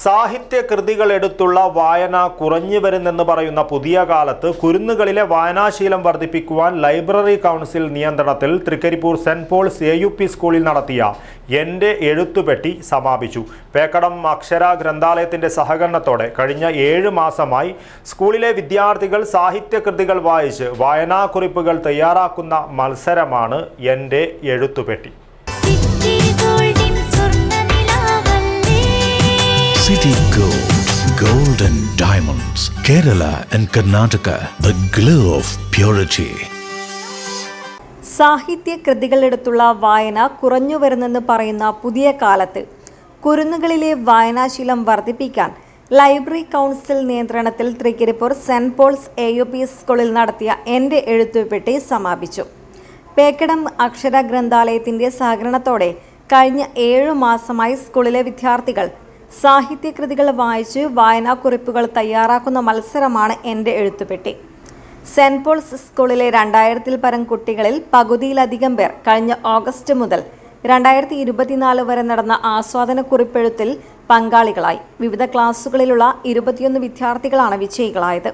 സാഹിത്യ കൃതികൾ എടുത്തുള്ള വായന കുറഞ്ഞു വരുന്നെന്ന് പറയുന്ന പുതിയ കാലത്ത് കുരുന്നുകളിലെ വായനാശീലം വർദ്ധിപ്പിക്കുവാൻ ലൈബ്രറി കൗൺസിൽ നിയന്ത്രണത്തിൽ Thrikkaripur Saint Paul's A U P സ്കൂളിൽ നടത്തിയ എന്റെ എഴുത്തുപെട്ടി സമാപിച്ചു. പേക്കടം അക്ഷര ഗ്രന്ഥാലയത്തിന്റെ സഹകരണത്തോടെ കഴിഞ്ഞ ഏഴ് മാസമായി സ്കൂളിലെ വിദ്യാർത്ഥികൾ സാഹിത്യ കൃതികൾ വായിച്ച് വായനാക്കുറിപ്പുകൾ തയ്യാറാക്കുന്ന മത്സരമാണ് എന്റെ എഴുത്തുപെട്ടി. City Gold, gold and Diamonds, Kerala and Karnataka, the glow of purity. സാഹിത്യ കൃതികളെടുത്തുള്ള വായന കുറഞ്ഞു വരുന്നെന്ന് പറയുന്ന പുതിയ കാലത്ത് കുരുന്നുകളിലെ വായനാശീലം വർദ്ധിപ്പിക്കാൻ ലൈബ്രറി കൗൺസിൽ നിയന്ത്രണത്തിൽ Thrikkaripur Saint Paul's A U P സ്കൂളിൽ നടത്തിയ എന്റെ എഴുത്തുപെട്ടി സമാപിച്ചു പേക്കടം അക്ഷര ഗ്രന്ഥാലയത്തിന്റെ സഹകരണത്തോടെ കഴിഞ്ഞ ഏഴു മാസമായി സ്കൂളിലെ വിദ്യാർത്ഥികൾ സാഹിത്യകൃതികൾ വായിച്ച് വായനാക്കുറിപ്പുകൾ തയ്യാറാക്കുന്ന മത്സരമാണ് എന്റെ എഴുത്തുപെട്ടി. സെന്റ് പോൾസ് സ്കൂളിലെ രണ്ടായിരത്തിൽ പരം കുട്ടികളിൽ പകുതിയിലധികം പേർ കഴിഞ്ഞ ഓഗസ്റ്റ് മുതൽ രണ്ടായിരത്തി ഇരുപത്തിനാല് വരെ നടന്ന ആസ്വാദന കുറിപ്പെഴുത്തിൽ പങ്കാളികളായി. വിവിധ ക്ലാസ്സുകളിലുള്ള ഇരുപത്തിയൊന്ന് വിദ്യാർത്ഥികളാണ് വിജയികളായത്.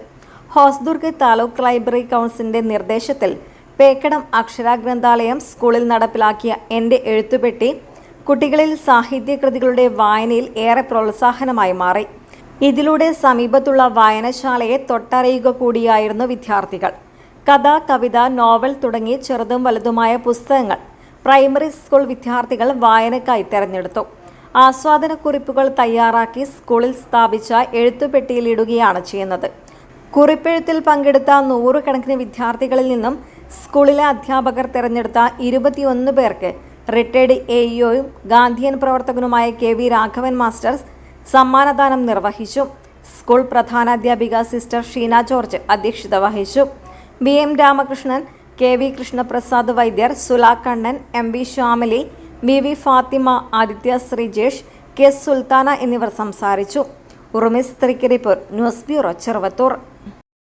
ഹോസ്ദുർഗ് താലൂക്ക് ലൈബ്രറി കൗൺസിലിന്റെ നിർദ്ദേശത്തിൽ പേക്കടം അക്ഷര ഗ്രന്ഥാലയം സ്കൂളിൽ നടപ്പിലാക്കിയ എന്റെ എഴുത്തുപെട്ടി കുട്ടികളിൽ സാഹിത്യകൃതികളുടെ വായനയിൽ ഏറെ പ്രോത്സാഹനമായി മാറി. ഇതിലൂടെ സമീപത്തുള്ള വായനശാലയെ തൊട്ടറിയുക കൂടിയായിരുന്നു വിദ്യാർത്ഥികൾ. കഥ കവിത നോവൽ തുടങ്ങി ചെറുതും വലുതുമായ പുസ്തകങ്ങൾ പ്രൈമറി സ്കൂൾ വിദ്യാർത്ഥികൾ വായനക്കായി തെരഞ്ഞെടുത്തു. ആസ്വാദന കുറിപ്പുകൾ തയ്യാറാക്കി സ്കൂളിൽ സ്ഥാപിച്ച എഴുത്തുപെട്ടിയിലിടുകയാണ് ചെയ്യുന്നത്. കുറിപ്പെഴുത്തിൽ പങ്കെടുത്ത നൂറുകണക്കിന് വിദ്യാർത്ഥികളിൽ നിന്നും സ്കൂളിലെ അധ്യാപകർ തിരഞ്ഞെടുത്ത ഇരുപത്തിയൊന്ന് പേർക്ക് റിട്ടയർഡ് എ ഇഒയും ഗാന്ധിയൻ പ്രവർത്തകനുമായ കെ വി രാഘവൻ മാസ്റ്റർ സമ്മാനദാനം നിർവഹിച്ചു. സ്കൂൾ പ്രധാനാധ്യാപിക സിസ്റ്റർ ഷീന ജോർജ് അധ്യക്ഷത വഹിച്ചു. B M Ramakrishnan K V Krishnaprasad Vaidyar Sula Kannan M V Shyamali V V Fathima Aditya Sreejesh K Sultana എന്നിവർ സംസാരിച്ചു. ഉറുമിസ് തൃക്കരിപ്പൂർ ന്യൂസ് ബ്യൂറോ ചെറുവത്തൂർ.